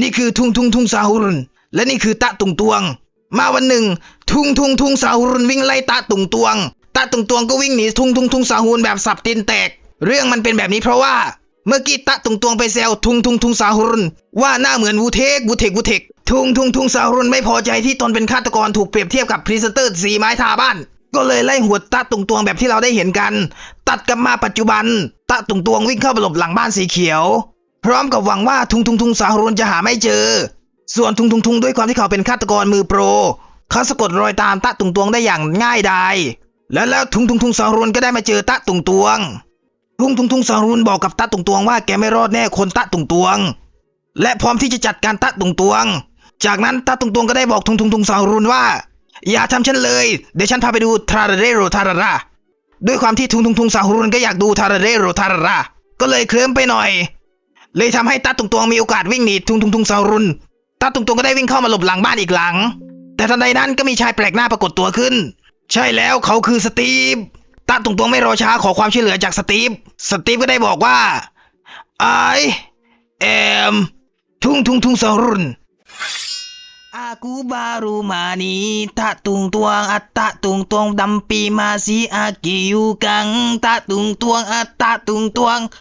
นี่คือทุงทุงทุงซาฮุรุน และนี่คือตะตุงตวง มาวันหนึ่ง ทุงทุงทุงซาฮุรุนวิ่งไล่ตะตุงตวง ตะตุงตวงก็วิ่งหนีทุงทุงทุงซาฮุรุนแบบสับตีนแตก เรื่องมันเป็นแบบนี้เพราะว่าเมื่อกี้ตะตุงตวงไปแซวทุงทุงทุงซาฮุรุนว่าหน้าเหมือนวูเทกวูเทกวูเทกทุงทุงทุงซาฮุรุนไม่พอใจที่ตนเป็นฆาตกรถูกเปรียบเทียบกับพรีเซนเตอร์สีไม้ทาบ้าน ก็เลยไล่หัวตะตุงตวงแบบที่เราได้เห็นกัน ตัดกลับมาปัจจุบัน ตะตุงตวงวิ่งเข้าไปหลบหลังบ้านสีเขียว พร้อมกับหวังว่าทุงทุงทุงซาฮรุนจะหาไม่เจอ ส่วนทุงทุงทุงด้วยความที่เขาเป็นฆาตกรมือโปร เขาสะกดรอยตามตะตุงตวงได้อย่างง่ายดายแล้วแล้วทุงทุงทุงซาฮรุนก็ได้มาเจอตะตุงตวง ทุงทุงทุงซาฮรุนบอกกับตะตุงตวงว่าแกไม่รอดแน่คนตะตุงตวง และพร้อมที่จะจัดการตะตุงตวง จากนั้นตะตุงตวงก็ได้บอกทุงทุงทุงซาฮรุนว่า อย่าทำฉันเลย เดี๋ยวฉันพาไปดูทาราเรโรทาราราด้วยความที่ทุงทุงทุงซาฮรุนก็อยากดูทาราเรโรทาราราก็เลยเคลิ้มไปหน่อย เลยทำให้ตาตุงตวงมีโอกาสวิ่งหนีทุงทุงทุงซารุนตาตุงตวงก็ได้วิ่งเข้ามาหลบหลังบ้านอีกหลัง แต่ทันใดนั้นก็มีชายแปลกหน้าปรากฏตัวขึ้น ใช่แล้วเขาคือสตีฟตาตุงตวงไม่รอช้าขอความช่วยเหลือจากสตีฟสตีฟก็ได้บอกว่า I am ทุงทุงทุงซารุน Aku baru mani tak tung tuang at tak tung tuang dampi masih aki yukang tak tung tuang at tak tung tuang